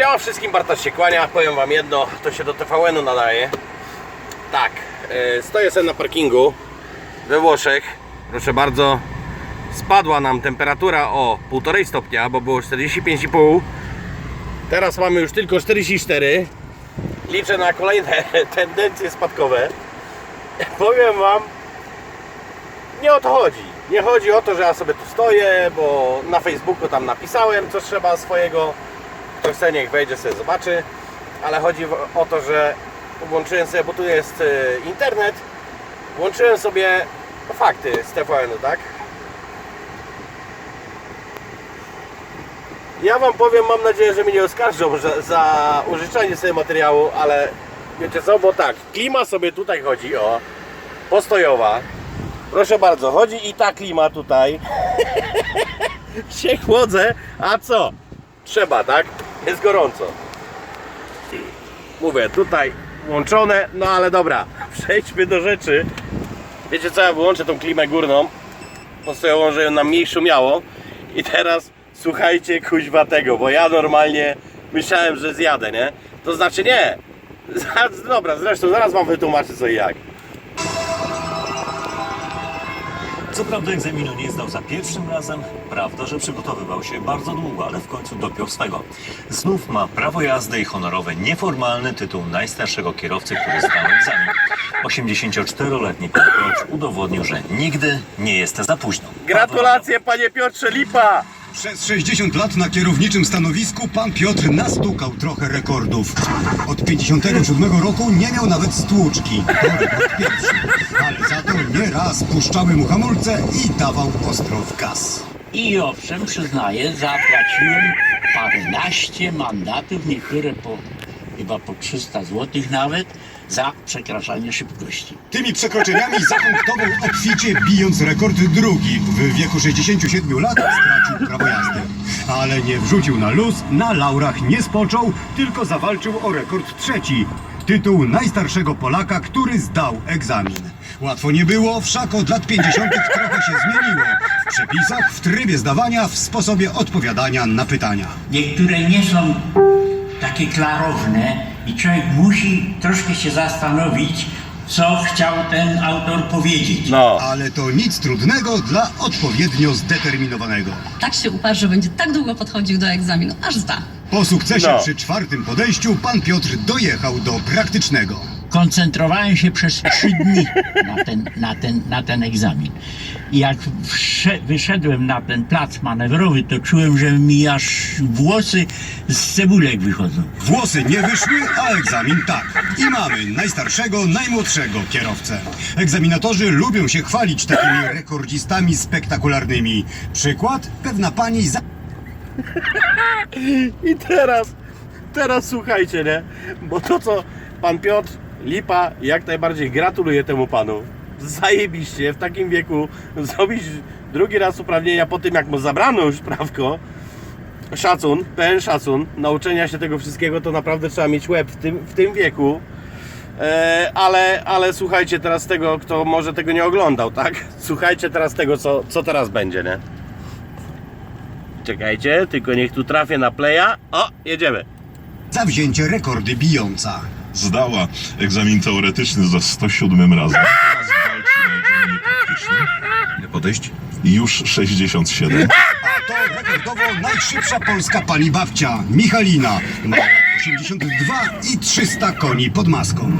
Siema wszystkim, Bartosz się kłania. Powiem wam jedno, to się do TVN-u nadaje. Tak, e, stoję sobie na parkingu we Włoszech. Proszę bardzo, spadła nam temperatura o 1,5 stopnia, bo było 45,5. Teraz mamy już tylko 44. Liczę na kolejne tendencje spadkowe. Powiem wam, nie o to chodzi. Nie chodzi o to, że ja sobie tu stoję, bo na Facebooku tam napisałem, co trzeba swojego. Kto chce, niech wejdzie sobie zobaczy. Ale chodzi o to, że włączyłem sobie, bo tu jest e, internet, włączyłem sobie fakty z TVN-u, tak? Ja wam powiem, mam nadzieję, że mnie nie oskarżą że, za użyczanie sobie materiału, ale wiecie co, bo tak, klima sobie tutaj chodzi, o, postojowa. Proszę bardzo, chodzi i ta klima tutaj. się chłodzę, a co? Trzeba, tak? Jest gorąco. Mówię, tutaj włączone, no ale dobra, przejdźmy do rzeczy. Wiecie co, ja wyłączę tą klimę górną, postojową, że ją nam mniej szumiało. I teraz słuchajcie kuźwa tego, bo ja normalnie myślałem, że zjadę, nie? To znaczy nie. Dobra, zresztą zaraz wam wytłumaczę co i jak. Co prawda egzaminu nie zdał za pierwszym razem, prawda, że przygotowywał się bardzo długo, ale w końcu dopiął swego. Znów ma prawo jazdy i honorowy, nieformalny tytuł najstarszego kierowcy, który zdał egzamin. 84-letni pan Piotr udowodnił, że nigdy nie jest za późno. Gratulacje panie Piotrze Lipa! Przez 60 lat na kierowniczym stanowisku pan Piotr nastukał trochę rekordów. Od 57 roku nie miał nawet stłuczki. To rekord pierwszy. Ale za to nie raz puszczały mu hamulce i dawał ostro w gaz. I owszem, przyznaję, zapłaciłem paręnaście mandatów, niektóre po chyba po 300 zł nawet, za przekraczanie szybkości. Tymi przekroczeniami zapunktował obficie, bijąc rekord drugi. W wieku 67 lat stracił prawo jazdy. Ale nie wrzucił na luz, na laurach nie spoczął, tylko zawalczył o rekord trzeci. Tytuł najstarszego Polaka, który zdał egzamin. Łatwo nie było, wszak od lat 50. trochę się zmieniło. W przepisach, w trybie zdawania, w sposobie odpowiadania na pytania. Niektóre nie są takie klarowne i człowiek musi troszkę się zastanowić, co chciał ten autor powiedzieć. No. Ale to nic trudnego dla odpowiednio zdeterminowanego. tak się uparł, że będzie tak długo podchodził do egzaminu, aż zda. Po sukcesie No. przy czwartym podejściu pan Piotr dojechał do praktycznego. Koncentrowałem się przez trzy dni na ten, na ten, na ten egzamin. I jak wsze- wyszedłem na ten plac manewrowy, to czułem, że mi aż włosy z cebulek wychodzą. Włosy nie wyszły, a egzamin tak. I mamy najstarszego, najmłodszego kierowcę. Egzaminatorzy lubią się chwalić takimi rekordzistami spektakularnymi. Przykład? Pewna pani za... I teraz, teraz słuchajcie, nie? Bo to co pan Piotr Lipa jak najbardziej gratuluję temu panu. Zajebiście w takim wieku zrobić drugi raz uprawnienia po tym jak mu zabrano już prawko. Szacun, pełen szacun, nauczenia się tego wszystkiego to naprawdę trzeba mieć łeb w tym, w tym wieku. E, ale, ale słuchajcie teraz tego, kto może tego nie oglądał, tak? Słuchajcie teraz tego, co, co teraz będzie, nie? Czekajcie, tylko niech tu trafię na playa. O, jedziemy. Zawzięcie rekordy bijąca. Zdała egzamin teoretyczny za 107 razem. Teraz walczy na egzaminie praktycznym. Ile podejść? Już 67. A to rekordowo najszybsza polska pani babcia, Michalina. Ma lat 82 i 300 koni pod maską.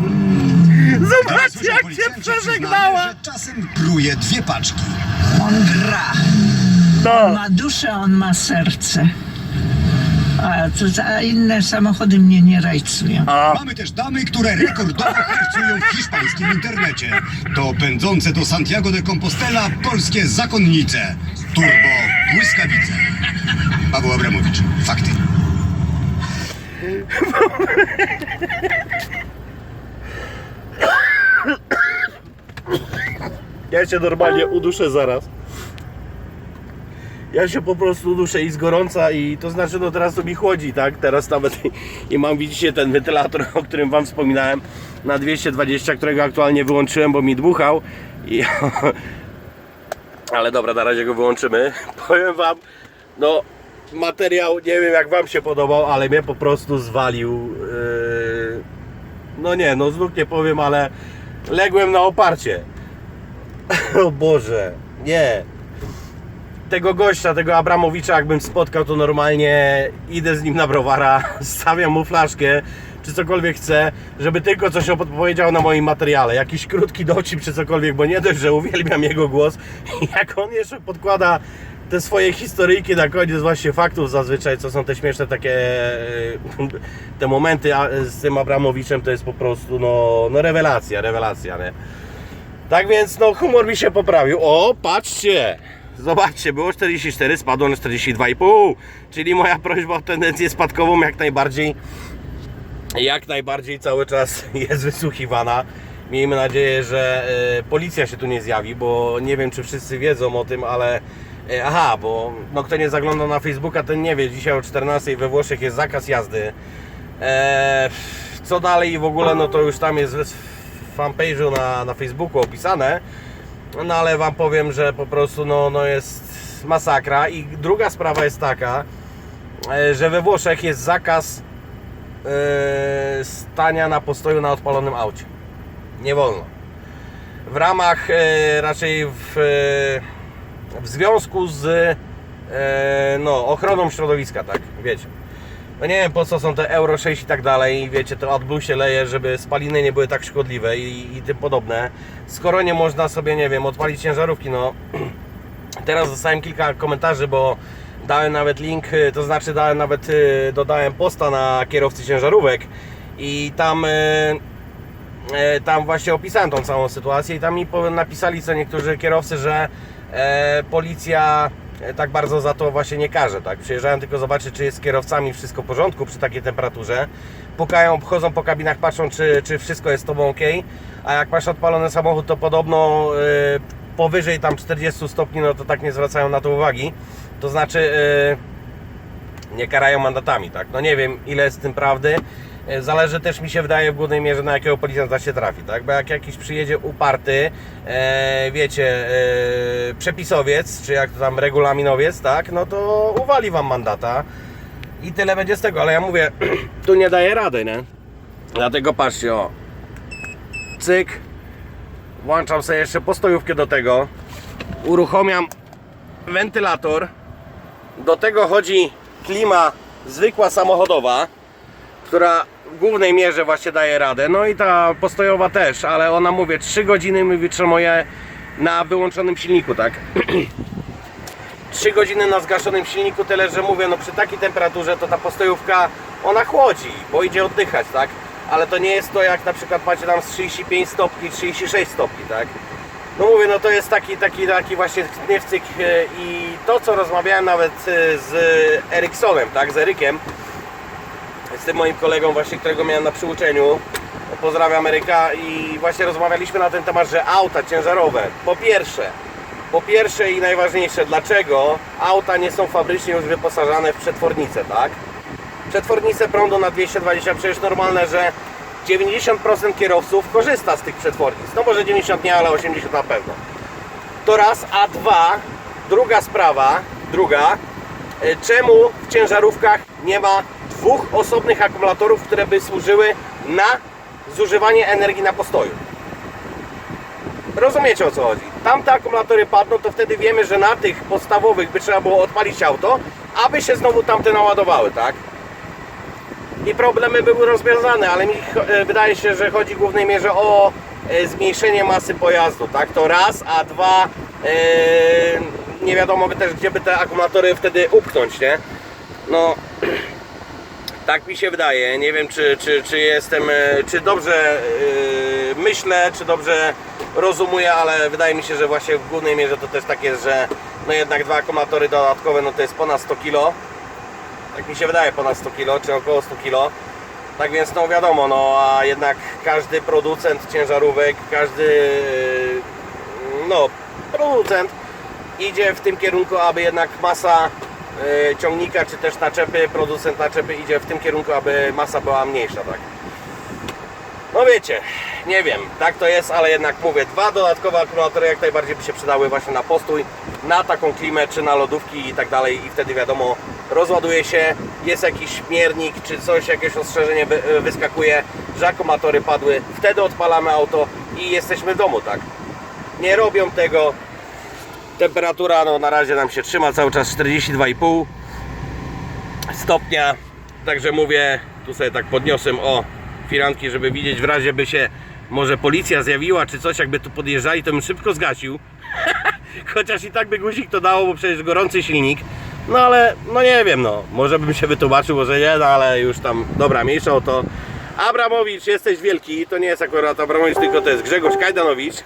Zobaczcie, Słyszał jak przyznanie, przeżegnała. że czasem pruje dwie paczki. On gra. On ma duszę, on ma serce. A, to, a inne samochody mnie nie rajcują. Mamy też damy, które rekordowo hercują w hiszpańskim internecie. To pędzące do Santiago de Compostela polskie zakonnice. Turbo błyskawice. Paweł Abramowicz. Fakty. Ja się normalnie uduszę zaraz. Ja się po prostu uduszę i z gorąca i to znaczy no teraz to mi chłodzi, tak? Teraz nawet i mam widzicie ten wentylator, o którym wam wspominałem na 220, którego aktualnie wyłączyłem, bo mi dmuchał i ale dobra, na razie go wyłączymy. Powiem wam, no materiał, nie wiem jak Wam się podobał, ale mnie po prostu zwalił. Yy, No nie, no znów nie powiem, ale ległem na oparcie. O Boże, nie. Tego gościa, tego Abramowicza, jakbym spotkał, to normalnie idę z nim na browara, stawiam mu flaszkę, czy cokolwiek chcę, żeby tylko coś opowiedział na moim materiale. Jakiś krótki dowcip, czy cokolwiek, bo nie dość, że uwielbiam jego głos, jak on jeszcze podkłada te swoje historyjki na koniec właśnie faktów zazwyczaj, co są te śmieszne takie e, te momenty z tym Abramowiczem, to jest po prostu no, no rewelacja, rewelacja, nie? Tak więc no humor mi się poprawił. O, patrzcie! Zobaczcie, było 44, spadło na 42,5. Czyli moja prośba o tendencję spadkową jak najbardziej jak najbardziej cały czas jest wysłuchiwana. Miejmy nadzieję, że e, policja się tu nie zjawi, bo nie wiem czy wszyscy wiedzą o tym, ale e, aha, bo no, kto nie zagląda na Facebooka, ten nie wie. Dzisiaj o 14 we Włoszech jest zakaz jazdy. E, co dalej i w ogóle, no to już tam jest w fanpage'u na, na Facebooku opisane. No ale Wam powiem, że po prostu no, no jest masakra. I druga sprawa jest taka, e, że we Włoszech jest zakaz e, stania na postoju na odpalonym aucie. Nie wolno. W ramach e, raczej w, e, w związku z e, no, ochroną środowiska, tak, wiecie. No nie wiem po co są te Euro 6 i tak dalej, i wiecie, to AdBlue się leje, żeby spaliny nie były tak szkodliwe i, i tym podobne. Skoro nie można sobie, nie wiem, odpalić ciężarówki, no teraz dostałem kilka komentarzy, bo dałem nawet link, y, to znaczy dałem nawet, y, dodałem posta na kierowcy ciężarówek i tam, y, tam właśnie opisałem tą całą sytuację i tam mi napisali co niektórzy kierowcy, że e, policja tak bardzo za to właśnie nie karze, tak? Przyjeżdżają tylko zobaczyć, czy jest z kierowcami wszystko w porządku przy takiej temperaturze. Pukają, chodzą po kabinach, patrzą, czy, czy wszystko jest z Tobą ok. A jak masz odpalony samochód, to podobno e, powyżej tam 40 stopni, no to tak nie zwracają na to uwagi. To znaczy e, nie karają mandatami, tak? No nie wiem ile jest w tym prawdy. E, Zależy też mi się wydaje w głównej mierze na jakiego policjanta się trafi, tak? Bo jak jakiś przyjedzie uparty, e, wiecie, e, przepisowiec, czy jak to tam regulaminowiec, tak? No to uwali wam mandata i tyle będzie z tego, ale ja mówię, tu nie daje rady, nie? Dlatego patrzcie, o. Cyk. Włączam sobie jeszcze postojówkę do tego. Uruchomiam wentylator. Do tego chodzi klima zwykła samochodowa, która głównej mierze właśnie daje radę. No i ta postojowa też, ale ona mówię 3 godziny mi wytrzymuje na wyłączonym silniku, tak? 3 godziny na zgaszonym silniku, tyle że mówię, no przy takiej temperaturze to ta postojówka ona chłodzi, bo idzie oddychać, tak? Ale to nie jest to jak na przykład macie tam z 35 stopni, 36 stopni, tak? No mówię, no to jest taki, taki, taki właśnie gniewcyk e, i to co rozmawiałem nawet e, z Eriksonem, tak, z Erykiem, z tym moim kolegą właśnie, którego miałem na przyuczeniu. Pozdrawiam Ameryka i właśnie rozmawialiśmy na ten temat, że auta ciężarowe, po pierwsze, po pierwsze i najważniejsze, dlaczego auta nie są fabrycznie już wyposażane w przetwornice, tak? Przetwornice prądu na 220, przecież normalne, że 90% kierowców korzysta z tych przetwornic. No może 90 nie, ale 80 na pewno. To raz, a dwa, druga sprawa, druga, e, czemu w ciężarówkach nie ma dwóch osobnych akumulatorów, które by służyły na zużywanie energii na postoju? Rozumiecie o co chodzi? Tam te akumulatory padną, to wtedy wiemy, że na tych podstawowych by trzeba było odpalić auto, aby się znowu tamte naładowały, tak? I problemy były rozwiązane, ale mi e, wydaje się, że chodzi w głównej mierze o e, zmniejszenie masy pojazdu, tak? To raz, a dwa, e, nie wiadomo by też, gdzie by te akumulatory wtedy upchnąć, nie? No, tak mi się wydaje. Nie wiem, czy, czy, czy jestem, e, czy dobrze e, myślę, czy dobrze rozumuję, ale wydaje mi się, że właśnie w głównej mierze to też tak jest, że no jednak dwa akumulatory dodatkowe, no to jest ponad 100 kg. Tak mi się wydaje, ponad 100 kg, czy około 100 kg. Tak więc no wiadomo, no a jednak każdy producent ciężarówek, każdy e, no producent idzie w tym kierunku, aby jednak masa ciągnika, czy też naczepy, producent naczepy idzie w tym kierunku, aby masa była mniejsza, tak? No wiecie, nie wiem, tak to jest, ale jednak mówię, dwa dodatkowe akumulatory jak najbardziej by się przydały właśnie na postój, na taką klimę, czy na lodówki i tak dalej i wtedy wiadomo, rozładuje się, jest jakiś śmiernik czy coś, jakieś ostrzeżenie wy, wyskakuje, że akumulatory padły, wtedy odpalamy auto i jesteśmy w domu, tak? Nie robią tego. Temperatura no, na razie nam się trzyma cały czas 42,5 stopnia. Także mówię, tu sobie tak podniosłem o firanki, żeby widzieć w razie by się może policja zjawiła czy coś, jakby tu podjeżdżali, to bym szybko zgasił. Chociaż i tak by guzik to dało, bo przecież gorący silnik. No ale, no nie wiem, no. Może bym się wytłumaczył, może nie, no ale już tam, dobra, mniejsza o to. Abramowicz, jesteś wielki. To nie jest akurat Abramowicz, tylko to jest Grzegorz Kajdanowicz,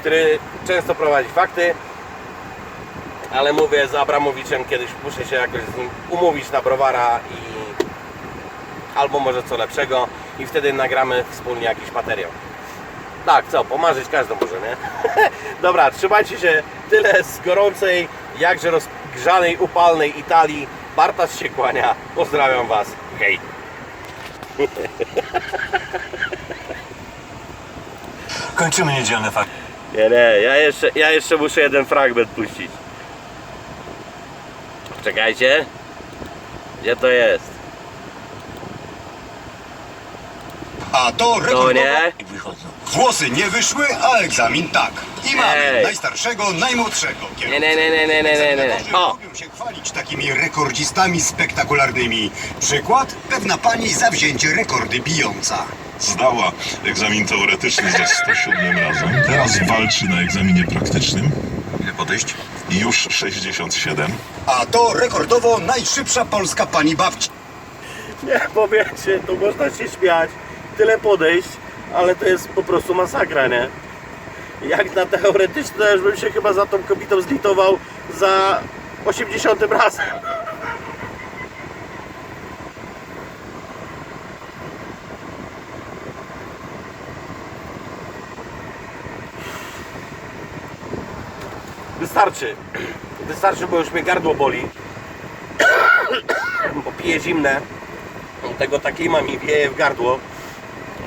który często prowadzi fakty. Ale mówię, z Abramowiczem kiedyś muszę się jakoś z nim umówić na browara i albo może co lepszego i wtedy nagramy wspólnie jakiś materiał. Tak, co, pomarzyć każdy może, nie? Dobra, trzymajcie się tyle z gorącej, jakże rozgrzanej, upalnej Italii. Bartasz się kłania. Pozdrawiam Was. Hej. Kończymy niedzielne fakty. Nie, nie, ja jeszcze, ja jeszcze muszę jeden fragment puścić. Czekajcie. Gdzie to jest? A to rekordowo... nie? Jak wychodzą. Włosy nie wyszły, a egzamin tak. I mamy Ej. najstarszego, najmłodszego. Nie, nie, nie, nie, nie, nie, nie, nie. Którzy O! lubią się chwalić takimi rekordzistami spektakularnymi. Przykład? Pewna pani zawzięcie rekordy bijąca. Zdała egzamin teoretyczny za 107 razem. Teraz walczy na egzaminie praktycznym. Ile podejść? Już 67. A to rekordowo najszybsza polska pani babci. Nie, bo wiecie, tu można się śmiać, tyle podejść, ale to jest po prostu masakra, nie? Jak na teoretyczne, już bym się chyba za tą kobietą zlitował za 80 razem. Wystarczy. Wystarczy, bo już mnie gardło boli. bo piję zimne. Tego takiej mi wieje w gardło.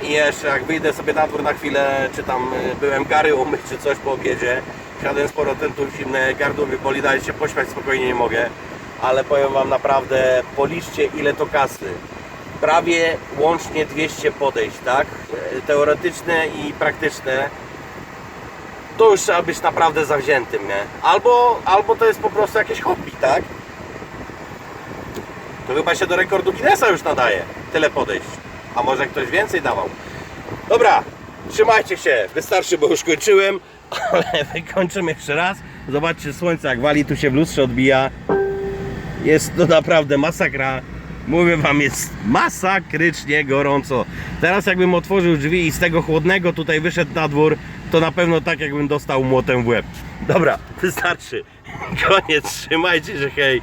I jeszcze jak wyjdę sobie na dwór na chwilę, czy tam y, byłem gary umyć, czy coś po obiedzie, siadłem z powrotem tu zimne, gardło mi boli, dalej się pośmiać spokojnie nie mogę. Ale powiem Wam naprawdę, policzcie ile to kasy. Prawie łącznie 200 podejść, tak? Teoretyczne i praktyczne. To już trzeba być naprawdę zawziętym, nie? Albo, albo to jest po prostu jakieś hobby, tak? To chyba się do rekordu Guinnessa już nadaje. Tyle podejść. A może ktoś więcej dawał. Dobra, trzymajcie się. Wystarczy, bo już kończyłem. Ale wykończymy jeszcze raz. Zobaczcie słońce jak wali, tu się w lustrze odbija. Jest to naprawdę masakra. Mówię wam, jest masakrycznie gorąco. Teraz jakbym otworzył drzwi i z tego chłodnego tutaj wyszedł na dwór, to na pewno tak jakbym dostał młotem w łeb. Dobra, wystarczy. Koniec, trzymajcie się, hej.